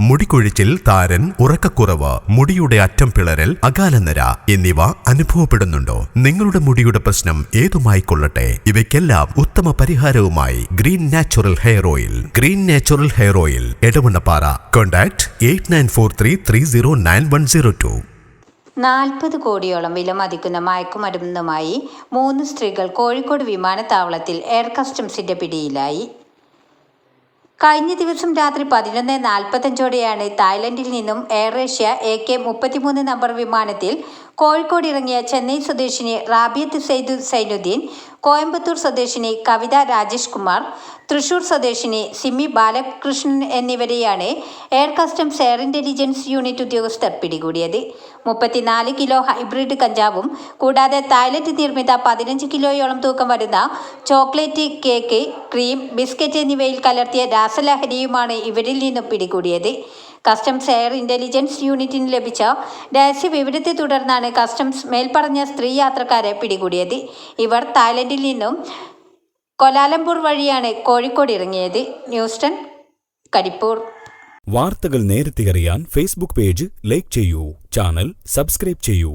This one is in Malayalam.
മുടികൊഴിച്ചിൽ താരൻ ഉറക്കക്കുറവ് മുടിയുടെ അറ്റം പിളരൽ അകാലനര എന്നിവ അനുഭവപ്പെടുന്നുണ്ടോ? നിങ്ങളുടെ മുടിയുടെ പ്രശ്നം ഏതുമായി കൊള്ളട്ടെ ഇവയ്ക്കെല്ലാം ഉത്തമ പരിഹാരവുമായി green natural hair oil green natural hair oil Edavannappara. Contact eight nine four three three zero nine one zero two. നാൽപ്പത് കോടിയോളം വില മതിക്കുന്ന മയക്കുമരുന്നുമായി മൂന്ന് സ്ത്രീകൾ കോഴിക്കോട് വിമാനത്താവളത്തിൽ എയർ കസ്റ്റംസിന്റെ പിടിയിലായി. കഴിഞ്ഞ ദിവസം രാത്രി പതിനൊന്ന് നാൽപ്പത്തഞ്ചോടെയാണ് തായ്ലൻഡിൽ നിന്നും എയർ ഏഷ്യ എ കെ മുപ്പത്തിമൂന്ന് നമ്പർ വിമാനത്തിൽ കോഴിക്കോട് ഇറങ്ങിയ ചെന്നൈ സ്വദേശിനി റാബിയത്ത് സെയ്ദു സൈനുദ്ദീൻ കോയമ്പത്തൂർ സ്വദേശിനി കവിത രാജേഷ് കുമാർ തൃശൂർ സ്വദേശിനി സിമി ബാലകൃഷ്ണൻ എന്നിവരെയാണ് air customs air intelligence unit ഉദ്യോഗസ്ഥർ പിടികൂടിയത്. മുപ്പത്തിനാല് കിലോ ഹൈബ്രിഡ് കഞ്ചാവും കൂടാതെ തായ്ലൻഡ് നിർമ്മിത പതിനഞ്ച് കിലോയോളം തൂക്കം വരുന്ന ചോക്ലേറ്റ് കേക്ക് ക്രീം ബിസ്ക്കറ്റ് എന്നിവയിൽ കലർത്തിയ രാസലഹരിയുമാണ് ഇവരിൽ നിന്നും പിടികൂടിയത്. കസ്റ്റംസ് എയർ ഇന്റലിജൻസ് യൂണിറ്റിന് ലഭിച്ച രഹസ്യ വിവരത്തെ തുടർന്നാണ് കസ്റ്റംസ് മേൽപ്പറഞ്ഞ സ്ത്രീ യാത്രക്കാരെ പിടികൂടിയത്. ഇവർ തായ്ലൻഡിൽ നിന്നും കൊലാലംപൂർ വഴിയാണ് കോഴിക്കോട് ഇറങ്ങിയത്. ന്യൂസ്റ്റൺ കരിപ്പൂർ. വാർത്തകൾ നേരത്തെ അറിയാൻ ഫേസ്ബുക്ക് പേജ് ലൈക്ക് ചെയ്യൂ. ചാനൽ സബ്സ്ക്രൈബ് ചെയ്യൂ.